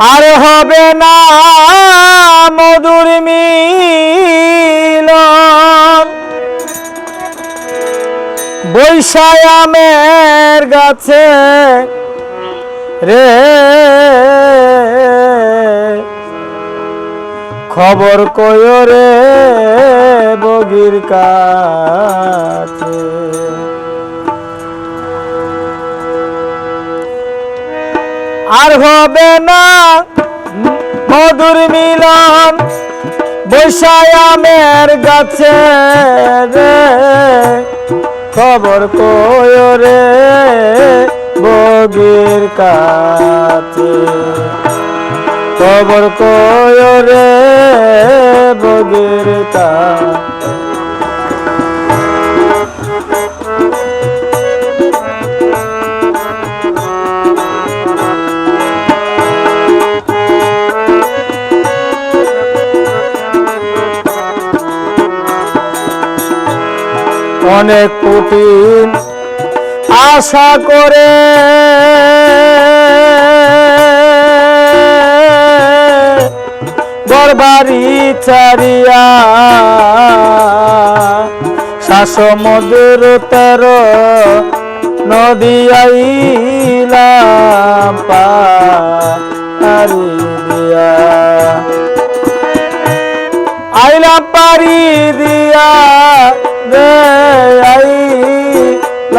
আর হবে না মধুর মিলন। বৈশায়ামের গাছে রে। খবর কয় রে বগির কাছে আর হবে না মধুর মিলন বৈশায়ামের গাছে রে। খবর কয় রে বগির কাছে। খবর কয় রে বগির কাছে। অনেক কঠিন আশা করে। গরবারি চারিয়া শাসমুদ্র তের নদী আইলাম পারি দিয়া। রে আইলাম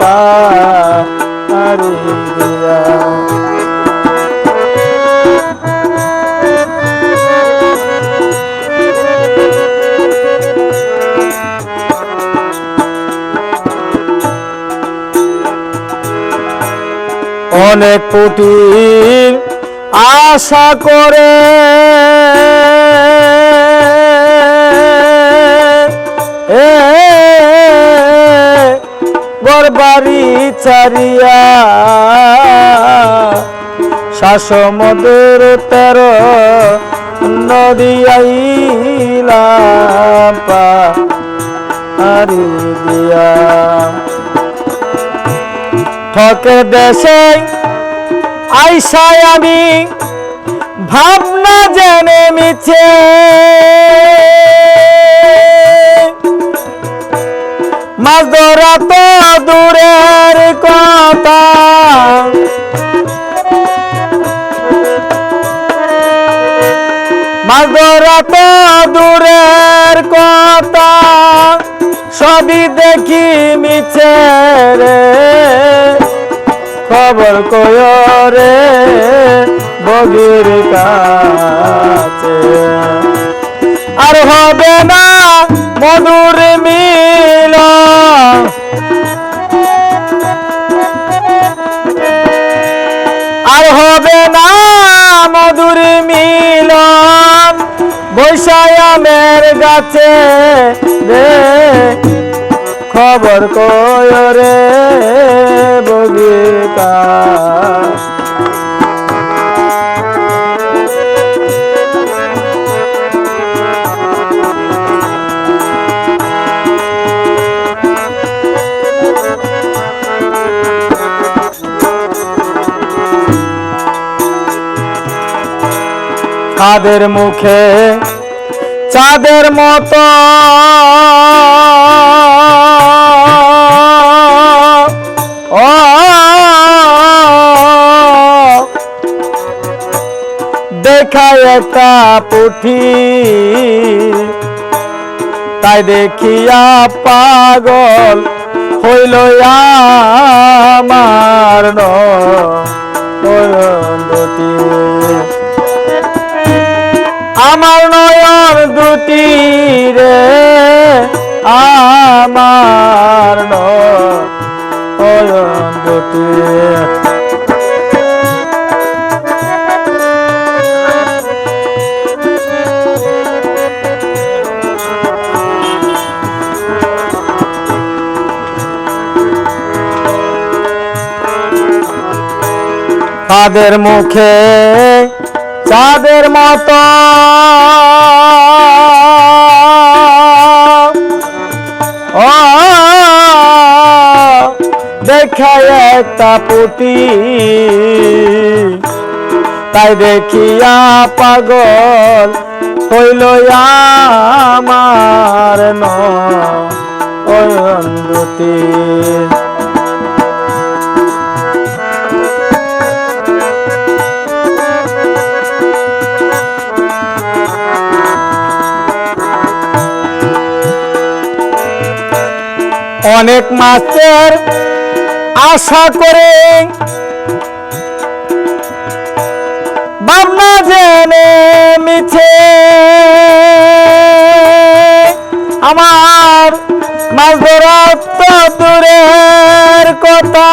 পারি দিয়া অনেক কুটির আশা করে এ গরবারি চারিয়া শাসমদের তের নদী আইলাম পারি ঠকে দেশে আইসায় আমি, ভাবনা জেনে মিছে। মাছ ধরা দূরের কথা। মাছ ধরা দূরের কথা। সবই দেখি মিছে রে। খবর কয় রে, বগির কাছে। আর হবে না মধুর মধুর মিলন বৈশায়ামের গাছে রে খবর কয় রে বগির কাছে চাঁদের মুখে? চাঁদের মতো। ও দেখায় একটা পুঁথি। তাই দেখিয়া পাগল হইল আমার নয়ন দুটি। দুটি রে আমার নয়ন দুটি তাদের মুখে চাঁদের মতো দেখায় পুটি তাই দেখিয়া পাগল হইল আমার নয়নজ্যোতি। অনেক মাছের আশা করে ভাবনা জেনে মিছে। আমার মাছ ধরা দূরের কথা।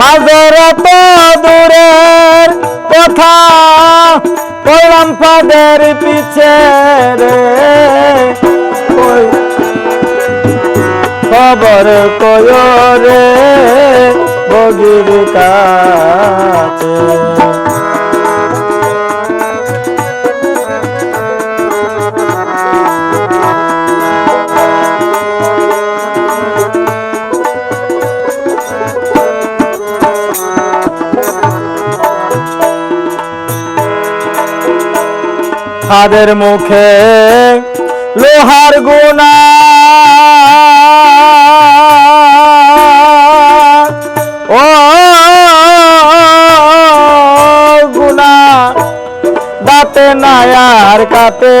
মাছ ধরা তো দূরের কথা। পড়লাম ফাদের পিছে রে। খবর কয় রে বগির কাছে? তাদের মুখে লোহার গুণা কাতে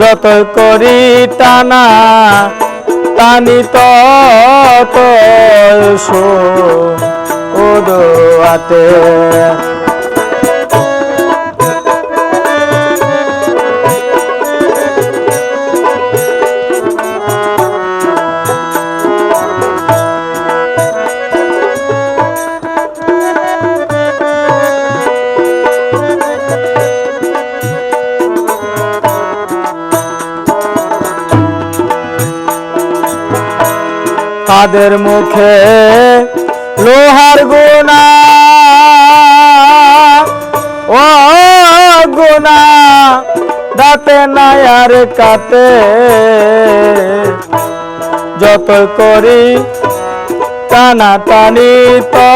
যত করি টানা টানি তত ওদোয়াতে। তাদের মুখে লোহার গুণা। ও গুণা, দাঁতে নায়ার কাতে। যত করি টানা টানি তো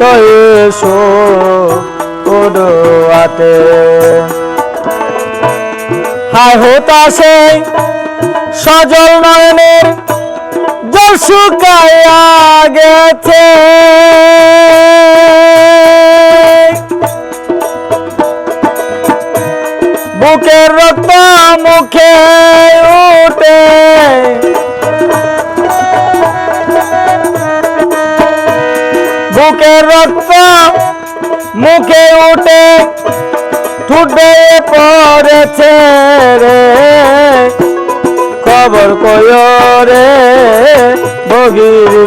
তৈশো উড়োয়াতে হায় হতাশে সজল নয়নের শুকাইয়া গেছে। বুকের রক্ত মুখে উঠে। বুকের রক্ত মুখে উঠে, ঠুটে পড়েছে রে। খবর কয় রে। বগির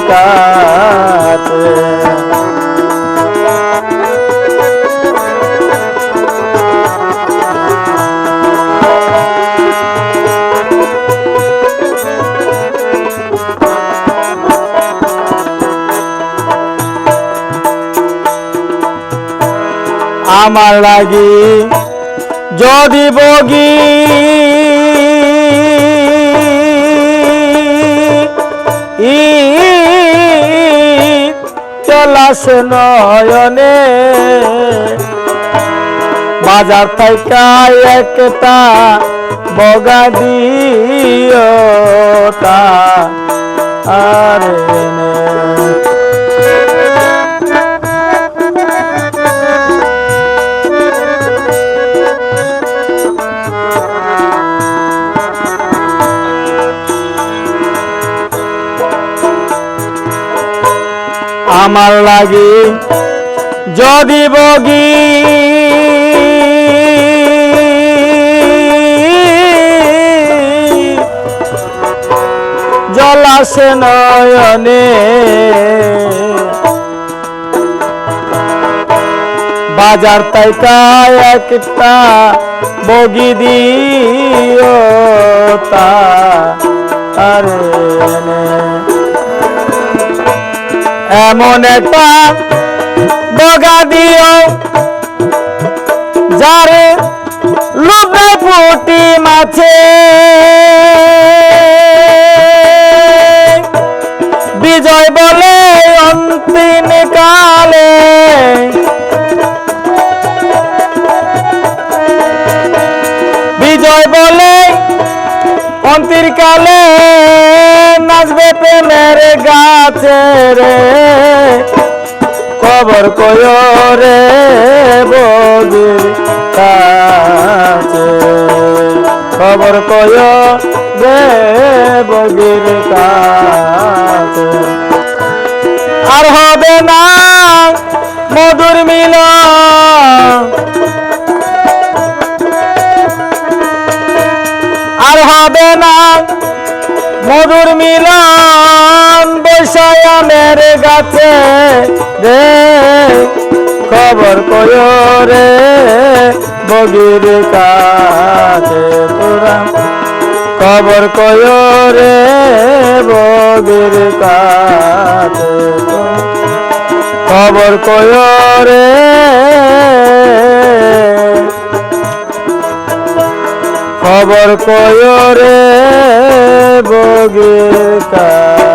আমার লাগি যদি বগি চলাস নয়নে। বাজার থাইকা একটা বগা দিও তা আমার লাগি যদি বগি জলাসে নয়নে বাজার তাইকা একটা বগি দিও তা আরে। এমন একটা বগা দিও, যারে লোভে পুটি মাছে। বলে অন্তিম কালে। বিজয় বলে অন্তির কালে নাচবে প্রেমের গাছে রে? খবর কয় রে বগির কাছে? খবর কয় রে বগির কাছে? আর হবে না মধুর মিলন। আর হবে না মধুর মিলন বৈশায়ামের গাছে রে, খবর কয় রে, বগির কাছে তোরা। খবর কয় রে, বগির কাছে খবর কয় রে খবর কয় রে বগে কা